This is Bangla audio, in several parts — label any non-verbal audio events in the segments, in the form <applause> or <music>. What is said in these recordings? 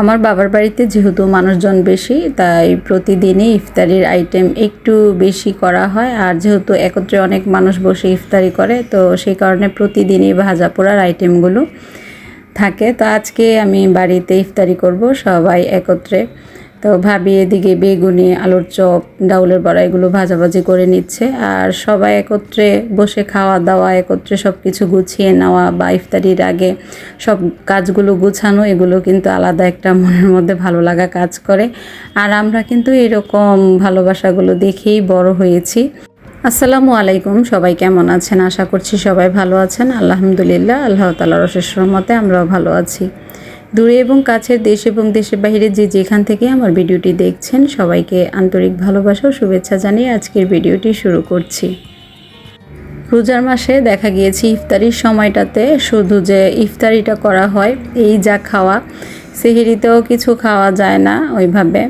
আমার বাবার বাড়িতে যেহেতু মানুষজন বেশি, তাই প্রতিদিনই ইফতারির আইটেম একটু বেশি করা হয়। আর যেহেতু একত্রে অনেক মানুষ বসে ইফতারি করে, তো সেই কারণে প্রতিদিনই ভাজা পোড়ার আইটেমগুলো থাকে। তো আজকে আমি বাড়িতে ইফতারি করব সবাই একত্রে। তো ভাবি এদিকে বেগুনি, আলুর চপ, ডাউলের বড়া এগুলো ভাজাভাজি করে নিচ্ছে। আর সবাই একত্রে বসে খাওয়া দাওয়া, একত্রে সব কিছু গুছিয়ে নেওয়া বা ইফতারির আগে সব কাজগুলো গুছানো, এগুলো কিন্তু আলাদা একটা মনের মধ্যে ভালো লাগা কাজ করে। আর আমরা কিন্তু এরকম ভালোবাসাগুলো দেখেই বড় হয়েছি। আসসালামু আলাইকুম, সবাই কেমন আছেন? আশা করছি সবাই ভালো আছেন। আলহামদুলিল্লাহ, আল্লাহ তালার রহমতে আমরাও ভালো আছি। দূরে এবং কাছের দেশ এবং দেশের বাইরে যে যেখান থেকে আমার ভিডিওটি দেখছেন, সবাইকে আন্তরিক ভালোবাসা ও শুভেচ্ছা জানিয়ে আজকের ভিডিওটি শুরু করছি। রোজার মাসে দেখা গিয়েছে ইফতারির সময়টাতে শুধু যে ইফতারিটা করা হয়, এই যা খাওয়া, সেহেরিতেও কিছু খাওয়া যায় না ওইভাবে।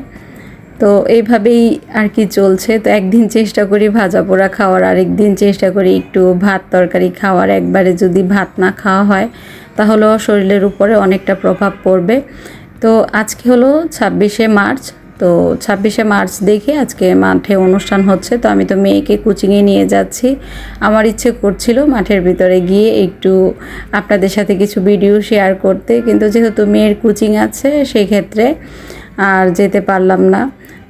তো এইভাবেই আর কি চলছে। তো একদিন চেষ্টা করি ভাজা পোড়া খাওয়ার আরেক দিন চেষ্টা করি একটু ভাত তরকারি খাওয়ার। একবারে যদি ভাত না খাওয়া হয় তাহলেও শরীরের উপরে অনেকটা প্রভাব পড়বে। তো আজকে হলো ছাব্বিশে মার্চ, তো ছাব্বিশে মার্চ দেখে আজকে মাঠে অনুষ্ঠান হচ্ছে। তো আমি তো মেয়েকে কোচিংয়ে নিয়ে যাচ্ছি। আমার ইচ্ছে করছিল মাঠের ভিতরে গিয়ে একটু আপনাদের সাথে কিছু ভিডিও শেয়ার করতে, কিন্তু যেহেতু মেয়ের কোচিং আছে সেক্ষেত্রে আর যেতে পারলাম না।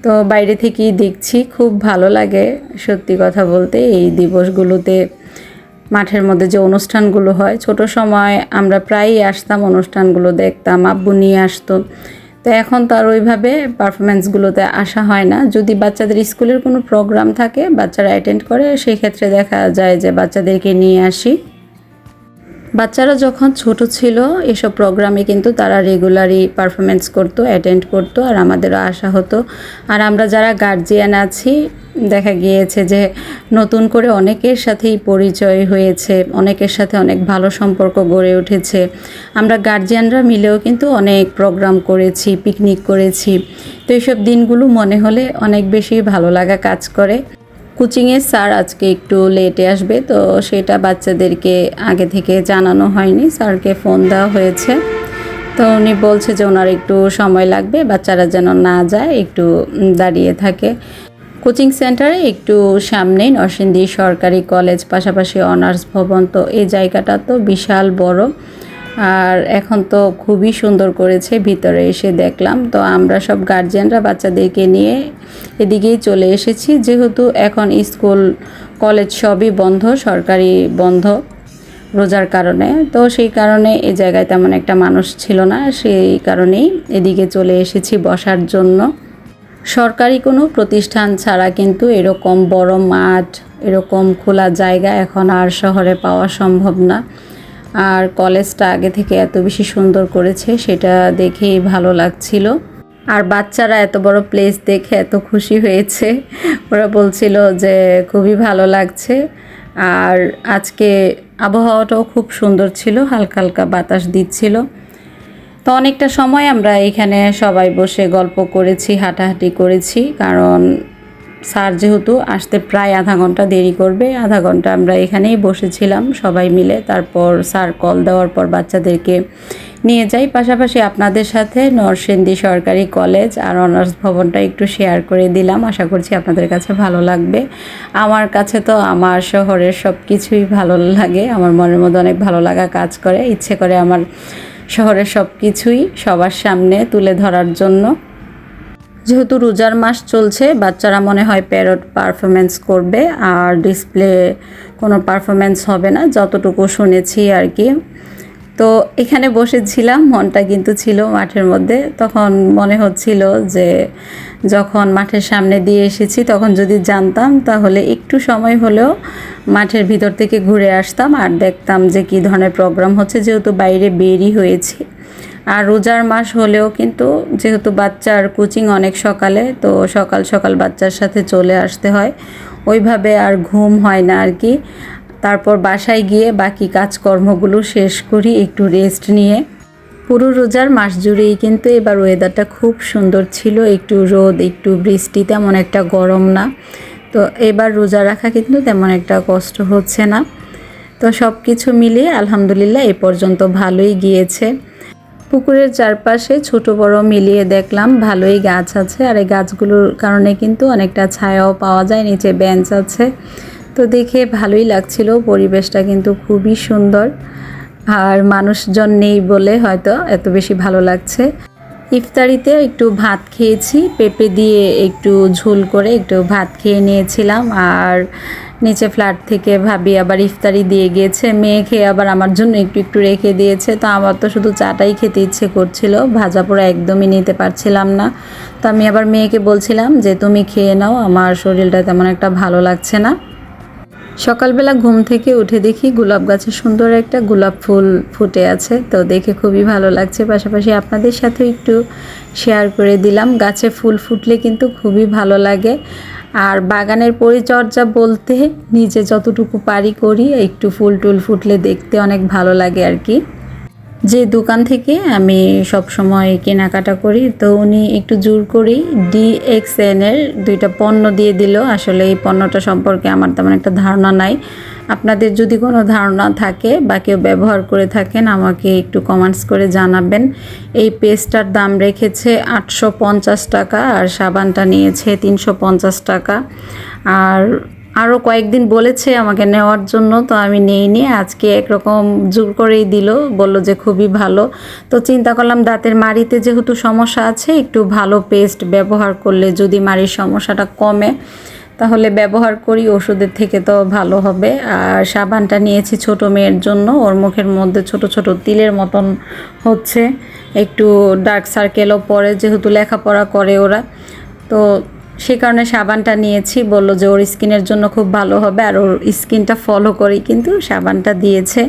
তো বাইরে থেকেই দেখছি, খুব ভালো লাগে সত্যি কথা বলতে এই দিবসগুলোতে। মাঠের মধ্যে যে অনুষ্ঠানগুলো হয়। ছোট সময় আমরা প্রায়ই আসতাম, অনুষ্ঠানগুলো দেখতাম, আব্বু নিয়ে আসতো। তো এখন তার ওইভাবে পারফরমেন্সগুলোতে আসা হয় না। যদি বাচ্চাদের স্কুলের কোনো প্রোগ্রাম থাকে, বাচ্চারা অ্যাটেন্ড করে, সেই ক্ষেত্রে দেখা যায় যে বাচ্চাদেরকে নিয়ে আসি। বাচ্চারা যখন ছোট ছিল, এসব প্রোগ্রামে কিন্তু তারা রেগুলারই পারফরমেন্স করতো অ্যাটেন্ড করতো, আর আমাদেরও আসা হতো। আর আমরা যারা গার্জিয়ান আছি, দেখা গিয়েছে যে নতুন করে অনেকের সাথেই পরিচয় হয়েছে, অনেকের সাথে অনেক ভালো সম্পর্ক গড়ে উঠেছে। আমরা গার্জিয়ানরা মিলেও কিন্তু অনেক প্রোগ্রাম করেছি পিকনিক করেছি। তো এইসব দিনগুলো মনে হলে অনেক বেশি ভালো লাগা কাজ করে। কোচিংয়ে স্যার আজকে একটু লেটে আসবে, তো সেটা বাচ্চাদেরকে আগে থেকে জানানো হয়নি। স্যারকে ফোন দেওয়া হয়েছে। তো উনি বলছে যে ওনার একটু সময় লাগবে, বাচ্চারা যেন না যায়, একটু দাঁড়িয়ে থাকে। কোচিং সেন্টারে একটু সামনেই নরসিংদী সরকারি কলেজ পাশাপাশি অনার্স ভবন, তো এই জায়গাটা তো বিশাল বড়। আর এখন তো খুবই সুন্দর করেছে, ভিতরে এসে দেখলাম। তো আমরা সব গার্জিয়ানরা বাচ্চাদেরকে নিয়ে এদিকেই চলে এসেছি। যেহেতু এখন স্কুল কলেজ সবই বন্ধ, সরকারি বন্ধ রোজার কারণে। তো সেই কারণে এই জায়গায় তেমন একটা মানুষ ছিল না, সেই কারণেই এদিকে চলে এসেছি বসার জন্য। সরকারি কোনো প্রতিষ্ঠান ছাড়া কিন্তু এরকম বড় মাঠ, এরকম খোলা জায়গা এখন আর শহরে পাওয়া সম্ভব না। আর কলেজটা আগে থেকে এত বেশি সুন্দর করেছে, সেটা দেখেই ভালো লাগছিল। আর বাচ্চারা এত বড় প্লেস দেখে এত খুশি হয়েছে। ওরা বলছিল যে খুবই ভালো লাগছে। আর আজকে আবহাওয়াটাও খুব সুন্দর ছিল, হালকা হালকা বাতাস দিচ্ছিল। তো অনেকটা সময় আমরা এখানে সবাই বসে গল্প করেছি, হাঁটাহাঁটি করেছি, কারণ স্যার যেহেতু আসতে প্রায় আধা ঘণ্টা দেরি করবে, আধা ঘণ্টা আমরা এখানেই বসেছিলাম সবাই মিলে। তারপর স্যার কল দেওয়ার পর বাচ্চাদেরকে নিয়ে যাই। পাশাপাশি আপনাদের সাথে নরসিংদী সরকারি কলেজ আর অনার্স ভবনটা একটু শেয়ার করে দিলাম। আশা করছি আপনাদের কাছে ভালো লাগবে। আমার কাছে তো আমার শহরের সব কিছুই ভালো লাগে। আমার মনের মধ্যে অনেক ভালো লাগা কাজ করে। ইচ্ছে করে আমার শহরের সব কিছুই সবার সামনে তুলে ধরার জন্য। যেহেতু রোজার মাস চলছে, বাচ্চারা মনে হয় প্যারট পারফরমেন্স করবে আর ডিসপ্লে কোনো পারফরমেন্স হবে না, যতটুকু শুনেছি আর কি। তো এখানে বসেছিলাম, মনটা কিন্তু ছিল মাঠের মধ্যে। তখন মনে হচ্ছিল যে যখন মাঠের সামনে দিয়ে এসেছি, তখন যদি জানতাম তাহলে একটু সময় হলেও মাঠের ভিতর থেকে ঘুরে আসতাম আর দেখতাম যে কী ধরনের প্রোগ্রাম হচ্ছে। যেহেতু বাইরে বেরই হয়েছি আর রোজার মাস হলেও কিন্তু যেহেতু বাচ্চার কোচিং অনেক সকালে, তো সকাল সকাল বাচ্চার সাথে চলে আসতে হয়। ওইভাবে আর ঘুম হয় না আর কি। তারপর বাসায় গিয়ে বাকি কাজকর্মগুলো শেষ করি, একটু রেস্ট নিয়ে। পুরো রোজার মাস জুড়েই কিন্তু এবার ওয়েদারটা খুব সুন্দর ছিল। একটু রোদ, একটু বৃষ্টি, তেমন একটা গরম না। তো এবার রোজা রাখা কিন্তু তেমন একটা কষ্ট হচ্ছে না। তো সব কিছু মিলিয়ে আলহামদুলিল্লাহ এ পর্যন্ত ভালোই গিয়েছে। পুকুরের চারপাশে ছোট বড় মিলিয়ে দেখলাম ভালোই গাছ আছে। আর এই গাছগুলোর কারণে কিন্তু অনেকটা ছায়াও পাওয়া যায়, নিচে বেঞ্চ আছে। তো দেখে ভালোই লাগছিল, পরিবেশটা কিন্তু খুবই সুন্দর। আর মানুষজন নেই বলে হয়তো এত বেশি ভালো লাগছে। ইফতারিতে একটু ভাত খেয়েছি, পেঁপে দিয়ে একটু ঝোল করে একটু ভাত খেয়ে নিয়েছিলাম। আর নিচে ফ্ল্যাট থেকে ভাবি আবার ইফতারি দিয়ে গিয়েছে। মেয়ে খেয়ে আবার আমার জন্য একটু একটু রেখে দিয়েছে। তো আমার তো শুধু চাটাই খেতে ইচ্ছে করছিল, ভাজা পোড়া একদমই নিতে পারছিলাম না। তো আমি আবার মেয়েকে বলছিলাম যে, তুমি খেয়ে নাও, আমার শরীরটা তেমন একটা ভালো লাগছে না। সকালবেলা ঘুম থেকে উঠে দেখি গোলাপ গাছে সুন্দর একটা গোলাপ ফুল ফুটে আছে, তো দেখে খুবই ভালো লাগছে। পাশাপাশি আপনাদের সাথে একটু শেয়ার করে দিলাম। গাছে ফুল ফুটলে কিন্তু খুবই ভালো লাগে। আর বাগানের পরিচর্যা বলতে নিজে যতটুকু পারি করি, একটু ফুল টুল ফুটলে দেখতে অনেক ভালো লাগে আর কি। যে দোকান থেকে আমি সব সময় কেনাকাটা করি, তো উনি একটু জোর করেই ডিএক্সএন এর দুইটা পণ্য দিয়ে দিল। আসলে এই পণ্যটা সম্পর্কে আমার তেমন একটা ধারণা নাই। আপনাদের যদি কোনো ধারণা থাকে বা কেউ ব্যবহার করে থাকেন, আমাকে একটু কমেন্টস করে জানাবেন। এই পেস্টটার দাম রেখেছে আটশো পঞ্চাশ টাকা আর সাবানটা নিয়েছে তিনশো পঞ্চাশ টাকা। আর আরও কয়েকদিন বলেছে আমাকে নেওয়ার জন্য, তো আমি নেইনি। আজকে একরকম জোর করেই দিল, বলল যে খুবই ভালো। তো চিন্তা করলাম দাঁতের মাড়িতে যেহেতু সমস্যা আছে, একটু ভালো পেস্ট ব্যবহার করলে যদি মাড়ির সমস্যাটা কমে, তাহলে ব্যবহার করি, ওষুধের থেকে তো ভালো হবে। আর সাবানটা নিয়েছি ছোট মেয়ের জন্য, ওর মুখের মধ্যে ছোট ছোট তিলের মতন হচ্ছে। একটু ডার্ক সার্কেলও পড়ে যেহেতু লেখাপড়া করে ওরা। তো সে কারণে সাবানটা নিয়েছি, বলল যে ওর স্কিনের জন্য খুব ভালো হবে আর ওর স্কিনটা ফলো করেই কিন্তু সাবানটা দিয়েছে।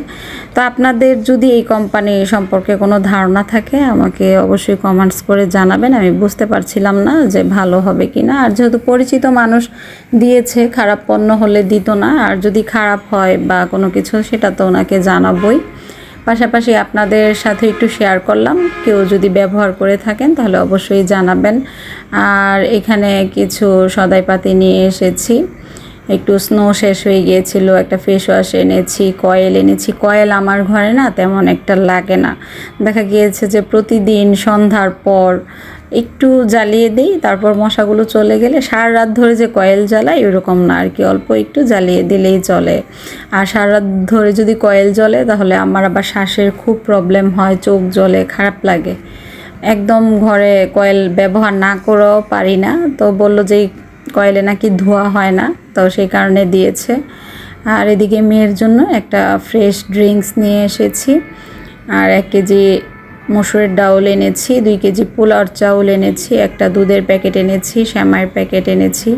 তো আপনাদের যদি এই কোম্পানি সম্পর্কে কোনো ধারণা থাকে, আমাকে অবশ্যই কমেন্টস করে জানাবেন। আমি বুঝতে পারছিলাম না যে ভালো হবে কি না আর যেহেতু পরিচিত মানুষ দিয়েছে, খারাপ পণ্য হলে দিত না। আর যদি খারাপ হয় বা কোনো কিছু, সেটা তো ওনাকে জানাবই। পাশাপাশি আপনাদের সাথে একটু শেয়ার করলাম। কেউ যদি ব্যবহার করে থাকেন, তাহলে অবশ্যই জানাবেন। আর এখানে কিছু সদাইপাতি নিয়ে এসেছি। একটু স্নো শেষ হয়ে গিয়েছিল, একটা ফেস ওয়াশ এনেছি কয়েল এনেছি। কয়েল আমার ঘরে না তেমন একটা লাগে না। দেখা গিয়েছে যে প্রতিদিন সন্ধ্যার পর একটু জ্বালিয়ে দিই, তারপর মশাগুলো চলে গেলে সারা রাত ধরে যে কয়েল জ্বালাই ওরকম না, আর কি অল্প একটু জ্বালিয়ে দিলেই চলে। আর সারা রাত ধরে যদি কয়েল জ্বলে তাহলে আমার আবার শ্বাসের খুব প্রবলেম হয়, চোখ জ্বলে, খারাপ লাগে। একদম ঘরে কয়েল ব্যবহার না করেও পারি না, তো বলল যে কয়েলে নাকি ধোয়া হয় না, তো সেই কারণে দিয়েছে। আর এদিকে মেয়ের জন্য একটা ফ্রেশ ড্রিঙ্কস নিয়ে এসেছি। আর এক কেজি মসুরের ডাউল এনেছি, দুই কেজি পোলার চাউল এনেছি, একটা দুধের প্যাকেট এনেছি, শ্যামাইয়ের প্যাকেট এনেছি।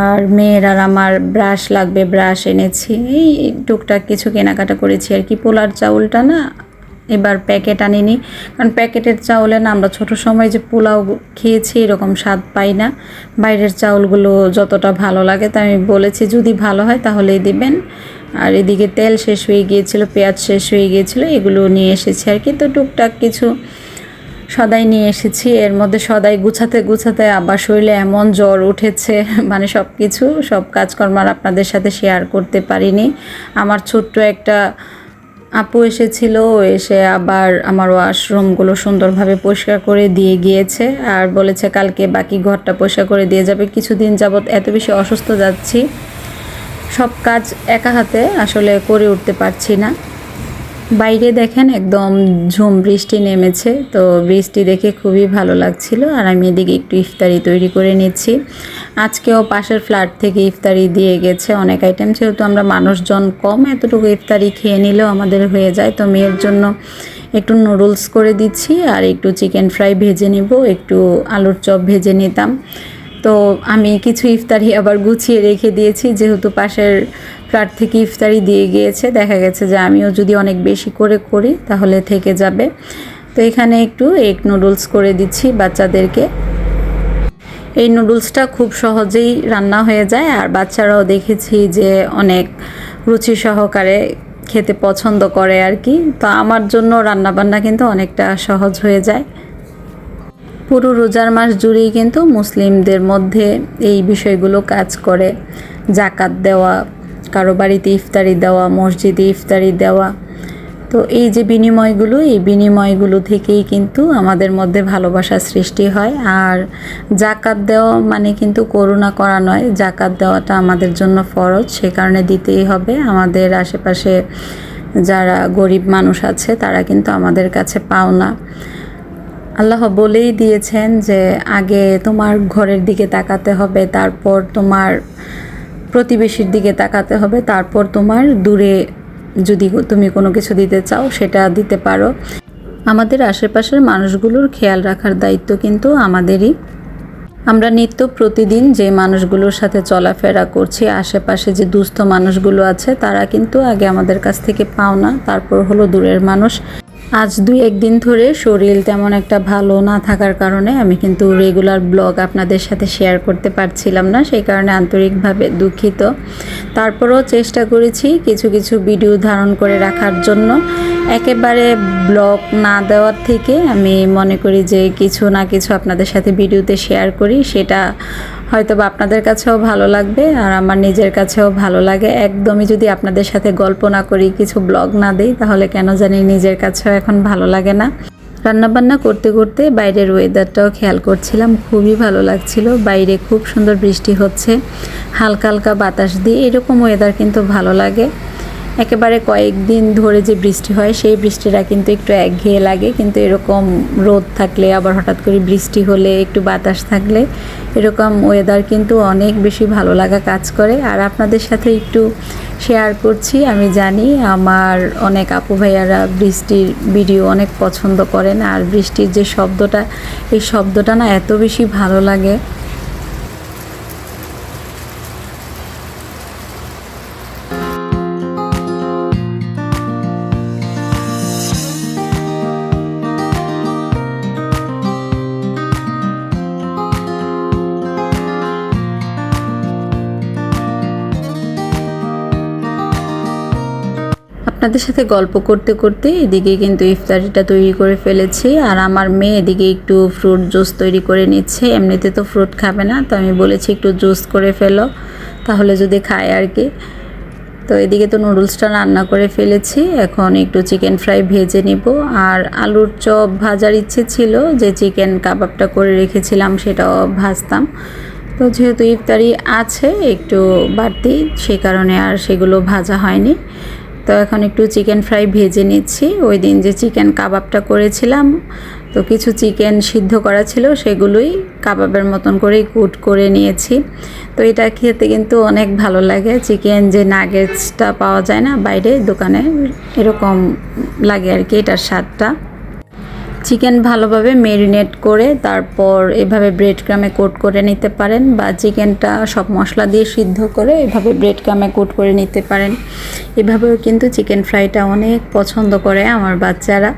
আর মেয়ের আর আমার ব্রাশ লাগবে, ব্রাশ এনেছি। এই টুকটাক কিছু কেনাকাটা করেছি আর কি। পোলার চাউলটা না এবার প্যাকেট আনিনি। কারণ প্যাকেটের চাউলে না আমরা ছোট সময় যে পোলাও খেয়েছি এরকম স্বাদ পাই না। বাইরের চাউলগুলো যতটা ভালো লাগে তাই আমি বলেছি, যদি ভালো হয় তাহলেই দিবেন। আর এদিকে তেল শেষ হয়ে গিয়েছিল, পেঁয়াজ শেষ হয়ে গিয়েছিল, এগুলো নিয়ে এসেছি আর কি। তো টুকটাক কিছু সদাই নিয়ে এসেছি। এর মধ্যে সদাই গুছাতে গুছাতে আবার শরীরে এমন জ্বর উঠেছে <laughs> মানে সব কিছু সব কাজকর্ম আর আপনাদের সাথে শেয়ার করতে পারিনি। আমার ছোট্ট একটা আপু এসেছিল এসে আবার আমার ওয়াশরুমগুলো সুন্দরভাবে পরিষ্কার করে দিয়ে গিয়েছে আর বলেছে কালকে বাকি ঘরটা পরিষ্কার করে দিয়ে যাবে। কিছুদিন যাবৎ এত বেশি অসুস্থ যাচ্ছি সব কাজ একা হাতে আসলে করে উঠতে পারছি না। বাইরে দেখেন একদম ঝুম বৃষ্টি নেমেছে, তো বৃষ্টি দেখে খুবই ভালো লাগছিল আর আমি এদিকে একটু ইফতারি তৈরি করে নিচ্ছি। আজকেও পাশের ফ্ল্যাট থেকে ইফতারি দিয়ে গেছে অনেক আইটেম, যেহেতু আমরা মানুষজন কম, এতটুকু ইফতারি খেয়ে নিলেও আমাদের হয়ে যায়। তো মেয়ের জন্য একটু নুডলস করে দিচ্ছি আর একটু চিকেন ফ্রাই ভেজে নিব, একটু আলুর চপ ভেজে নিতাম। তো আমি কিছু ইফতারি আবার গুছিয়ে রেখে দিয়েছি, যেহেতু পাশের ফ্ল্যাট থেকে ইফতারি দিয়ে গিয়েছে। দেখা গেছে যে আমিও যদি অনেক বেশি করে করি, তাহলে থেকে যাবে। তো এখানে একটু এগ নুডলস করে দিচ্ছি বাচ্চাদেরকে। এই নুডলসটা খুব সহজেই রান্না হয়ে যায়, আর বাচ্চারাও দেখেছি যে অনেক রুচি সহকারে খেতে পছন্দ করে আর কি। তো আমার জন্য রান্নাবান্না কিন্তু অনেকটা সহজ হয়ে যায়। পুরো রোজার মাস জুড়েই কিন্তু মুসলিমদের মধ্যে এই বিষয়গুলো কাজ করে। জাকাত দেওয়া, কারও বাড়িতে ইফতারি দেওয়া, মসজিদে ইফতারি দেওয়া। তো এই যে বিনিময়গুলো, এই বিনিময়গুলো থেকেই কিন্তু আমাদের মধ্যে ভালোবাসার সৃষ্টি হয়। আর জাকাত দেওয়া মানে কিন্তু করুণা করা নয়। জাকাত দেওয়াটা আমাদের জন্য ফরজ, সে কারণে দিতেই হবে। আমাদের আশেপাশে যারা গরিব মানুষ আছে, তারা কিন্তু আমাদের কাছে পাও না আল্লাহ বলেই দিয়েছেন যে আগে তোমার ঘরের দিকে তাকাতে হবে, তারপর তোমার প্রতিবেশীর দিকে তাকাতে হবে, তারপর তোমার দূরে যদি তুমি কোনো কিছু দিতে চাও সেটা দিতে পারো। আমাদের আশেপাশের মানুষগুলোর খেয়াল রাখার দায়িত্ব কিন্তু আমাদেরই। আমরা নিত্য প্রতিদিন যে মানুষগুলোর সাথে চলাফেরা করছি, আশেপাশে যে দুস্থ মানুষগুলো আছে, তারা কিন্তু আগে আমাদের কাছ থেকে পাও না, তারপর হলো দূরের মানুষ। আজ দুই একদিন ধরে শরীর তেমন একটা ভালো না থাকার কারণে আমি কিন্তু রেগুলার ব্লগ আপনাদের সাথে শেয়ার করতে পারছিলাম না, সেই কারণে আন্তরিকভাবে দুঃখিত। তারপরেও চেষ্টা করেছি কিছু কিছু ভিডিও ধারণ করে রাখার জন্য। একেবারে ব্লগ না দেওয়ার থেকে আমি মনে করি যে কিছু না কিছু আপনাদের সাথে ভিডিওতে শেয়ার করি, সেটা হয়তো বা আপনাদের কাছেও ভালো লাগবে আর আমার নিজের কাছেও ভালো লাগে। একদমই যদি আপনাদের সাথে গল্প না করি, কিছু ব্লগ না দিই, তাহলে কেন জানি নিজের কাছেও এখন ভালো লাগে না। রান্নাবান্না করতে করতে বাইরের ওয়েদারটাও খেয়াল করছিলাম, খুবই ভালো লাগছিল। বাইরে খুব সুন্দর বৃষ্টি হচ্ছে, হালকা হালকা বাতাস দিয়ে এরকম ওয়েদার কিন্তু ভালো লাগে। একেবারে কয়েকদিন ধরে যে বৃষ্টি হয়, সেই বৃষ্টিটা কিন্তু একটু একঘেয়ে লাগে। কিন্তু এরকম রোদ থাকলে, আবার হঠাৎ করে বৃষ্টি হলে, একটু বাতাস থাকলে, এরকম ওয়েদার কিন্তু অনেক বেশি ভালো লাগা কাজ করে। আর আপনাদের সাথে একটু শেয়ার করছি। আমি জানি আমার অনেক আপু ভাইয়ারা বৃষ্টির ভিডিও অনেক পছন্দ করেন। আর বৃষ্টির যে শব্দটা, এই শব্দটা না এত বেশি ভালো লাগে। আপনাদের সাথে গল্প করতে করতে এদিকে কিন্তু ইফতারিটা তৈরি করে ফেলেছি, আর আমার মেয়ে এদিকে একটু ফ্রুট জুস তৈরি করে নিচ্ছে। এমনিতে তো ফ্রুট খাবে না, তো আমি বলেছি একটু জুস করে ফেলো, তাহলে যদি খায় আর কি। তো এদিকে তো নুডলসটা রান্না করে ফেলেছি, এখন একটু চিকেন ফ্রাই ভেজে নিব। আর আলুর চপ ভাজার ইচ্ছে ছিল, যে চিকেন কাবাবটা করে রেখেছিলাম সেটাও ভাজতাম। তো যেহেতু ইফতারি আছে, একটু বাড়তি সেই কারণে আর সেগুলো ভাজা হয়নি। তো এখন একটু চিকেন ফ্রাই ভেজে নিচ্ছি। ওই দিন যে চিকেন কাবাবটা করেছিলাম, তো কিছু চিকেন সিদ্ধ করা ছিল, সেগুলোই কাবাবের মতন করেই কুট করে নিয়েছি। তো এটা খেতে কিন্তু অনেক ভালো লাগে। চিকেন যে নাগেটসটা পাওয়া যায় না বাইরে দোকানে, এরকম লাগে আর কি এটার স্বাদটা। চিকেন ভালোভাবে মেরিনেট করে তারপর এভাবে ব্রেড ক্রামে কোট করে নিতে পারেন বা চিকেনটা সব মশলা দিয়ে সিদ্ধ করে এভাবে ব্রেড ক্রামে কোট করে নিতে পারেন। এভাবেও কিন্তু চিকেন ফ্রাইটা অনেক পছন্দ করে আমার বাচ্চারা।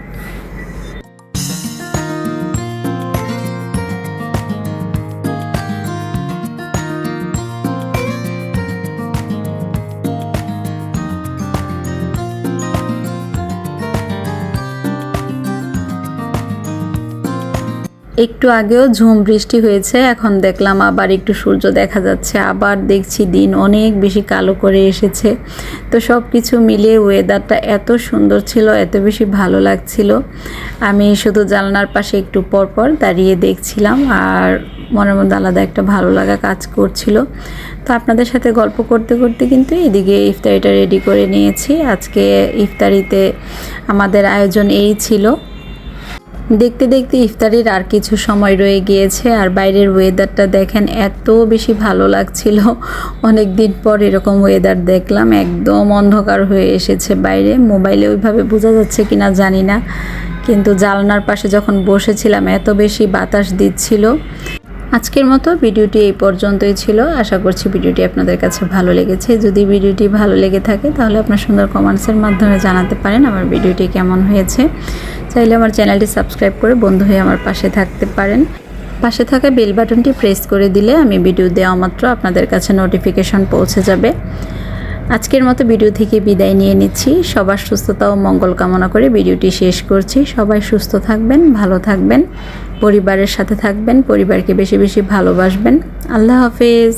একটু আগেও ঝুম বৃষ্টি হয়েছে, এখন দেখলাম আবার একটু সূর্য দেখা যাচ্ছে, আবার দেখছি দিন অনেক বেশি কালো করে এসেছে। তো সব কিছু মিলিয়ে ওয়েদারটা এত সুন্দর ছিল, এত বেশি ভালো লাগছিল। আমি শুধু জানলার পাশে একটু পরপর দাঁড়িয়ে দেখছিলাম আর মনের মধ্যে আলাদা একটা ভালো লাগা কাজ করছিল। তো আপনাদের সাথে গল্প করতে করতে কিন্তু এদিকে ইফতারিটা রেডি করে নিয়েছি। আজকে ইফতারিতে আমাদের আয়োজন এই ছিল। দেখতে দেখতে ইফতারির আর কিছু সময় রয়ে গিয়েছে, আর বাইরের ওয়েদারটা দেখেন এত বেশি ভালো লাগছিল। অনেক দিন পর এরকম ওয়েদার দেখলাম, একদম অন্ধকার হয়ে এসেছে বাইরে। মোবাইলে ওইভাবে বোঝা যাচ্ছে কিনা জানি না, কিন্তু জালনার পাশে যখন বসেছিলাম এত বেশি বাতাস দিচ্ছিল। আজকের মতো ভিডিওটি এই পর্যন্তই ছিল। আশা করছি ভিডিওটি আপনাদের কাছে ভালো লেগেছে। যদি ভিডিওটি ভালো লেগে থাকে, তাহলে আপনার সুন্দর কমেন্টসের মাধ্যমে জানাতে পারেন আমার ভিডিওটি কেমন হয়েছে। চাইলে আমার চ্যানেলটি সাবস্ক্রাইব করে বন্ধু হয়ে আমার পাশে থাকতে পারেন। পাশে থাকা বেল বাটনটি প্রেস করে দিলে আমি ভিডিও দেওয়া মাত্র আপনাদের কাছে নোটিফিকেশন পৌঁছে যাবে। আজকের মতো ভিডিও থেকে বিদায় নিয়ে নিচ্ছি। সবার সুস্থতা ও মঙ্গল কামনা করে ভিডিওটি শেষ করছি। সবাই সুস্থ থাকবেন, ভালো থাকবেন, পরিবারের সাথে থাকবেন, পরিবারকে বেশি বেশি ভালোবাসবেন। আল্লাহ হাফেজ।